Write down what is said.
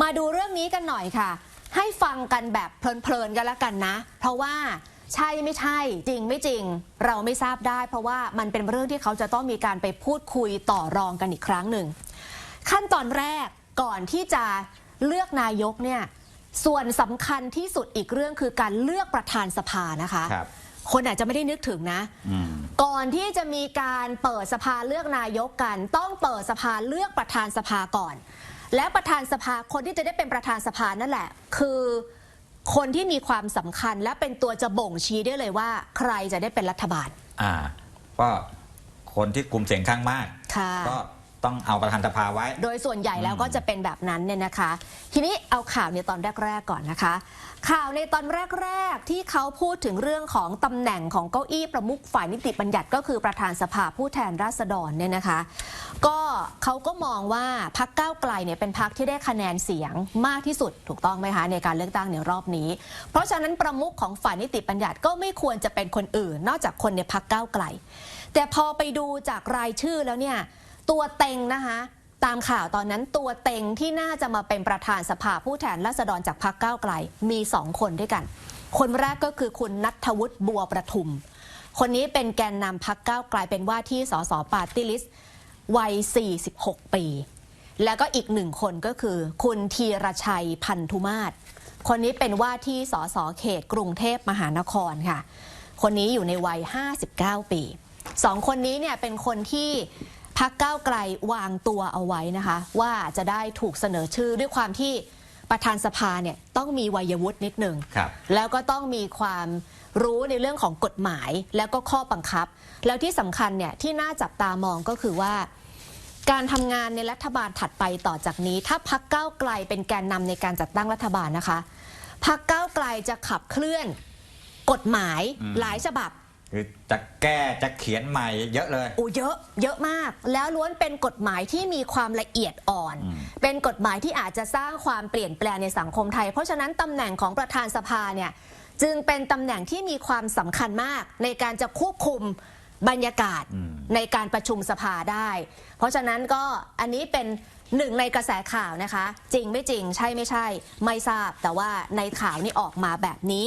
มาดูเรื่องนี้กันหน่อยค่ะ ให้ฟังกันแบบเพลินๆกันแล้วกันนะ เพราะว่าใช่ไม่ใช่ จริงไม่จริง เราไม่ทราบได้ เพราะว่ามันเป็นเรื่องที่เขาจะต้องมีการไปพูดคุยต่อรองกันอีกครั้งหนึ่ง ขั้นตอนแรกก่อนที่จะเลือกนายกเนี่ยส่วนสำคัญที่สุดอีกเรื่องคือการเลือกประธานสภานะคะครับคนอาจจะไม่ได้นึกถึงนะอืมก่อนที่จะมีการเปิดสภาเลือกนายกกัน ต้องเปิดสภาเลือกประธานสภาก่อน และประธานสภาคนที่จะได้เป็นประธานสภานั่นแหละ คือคนที่มีความสำคัญและเป็นตัวจะบ่งชี้ได้เลยว่า ใครจะได้เป็นรัฐบาล อ่าก็คนที่กลุ่มเสียงข้างมากค่ะก็ ต้องเอาประธานสภาไว้ โดยส่วนใหญ่แล้วก็จะเป็นแบบนั้นเนี่ยนะคะ ทีนี้เอาข่าวในตอนแรก ๆ ก่อนนะคะ ข่าวในตอนแรก ๆ ที่เขาพูดถึงเรื่องของตำแหน่งของเก้าอี้ประมุขฝ่ายนิติบัญญัติก็คือประธานสภาผู้แทนราษฎรเนี่ยนะคะ ก็เขาก็มองว่าพักก้าวไกลเนี่ยเป็นพักที่ได้คะแนนเสียงมากที่สุดถูกต้องไหมคะในการเลือกตั้งในรอบนี้ เพราะฉะนั้นประมุขของฝ่ายนิติบัญญัติก็ไม่ควรจะเป็นคนอื่น นอกจากคนในพักก้าวไกล แต่พอไปดูจากรายชื่อแล้วเนี่ย ตัวเต็งนะคะตามข่าวตอนนั้นตัวเต็งที่น่าจะมาเป็นประธานสภาผู้แทนราษฎรจากพรรคก้าวไกลมีสองคนด้วยกัน คนแรกก็คือคุณนัทวุฒิบัวประทุม คนนี้เป็นแกนนำพรรคก้าวไกลเป็นว่าที่สสปาร์ตี้ลิสต์วัย 46 ปี แล้วก็อีกหนึ่งคนก็คือ คุณธีรชัยพันธุมาศคนนี้เป็นว่าที่สสเขตกรุงเทพมหานครค่ะ คนนี้อยู่ในวัย 59 ปีสองคนนี้เนี่ยเป็นคนที่ พักก้าวไกลวางตัวเอาไว้นะคะ ว่าจะได้ถูกเสนอชื่อด้วยความที่ประธานสภาเนี่ยต้องมีวัยวุฒินิดหนึ่งครับ แล้วก็ต้องมีความรู้ในเรื่องของกฎหมายแล้วก็ข้อบังคับ แล้วที่สำคัญเนี่ยที่น่าจับตามองก็คือว่า การทำงานในรัฐบาลถัดไปต่อจากนี้ ถ้าพักก้าวไกลเป็นแกนนำในการจัดตั้งรัฐบาลนะคะพักก้าวไกลจะขับเคลื่อนกฎหมายอืมหลายฉบับ คือจะแก้จะเขียนใหม่เยอะเลย อูเยอะเยอะมาก แล้วล้วนเป็นกฎหมายที่มีความละเอียดอ่อนอืมเป็นกฎหมายที่อาจจะสร้างความเปลี่ยนแปลงในสังคมไทย เพราะฉะนั้นตำแหน่งของประธานสภาเนี่ยจึงเป็นตำแหน่งที่มีความสำคัญมาก ในการจะควบคุมบรรยากาศอืมในการประชุมสภาได้ เพราะฉะนั้นก็อันนี้เป็นหนึ่งในกระแสข่าวนะคะ จริงไม่จริงใช่ไม่ใช่ ไม่ทราบแต่ว่าในข่าวนี่ออกมาแบบนี้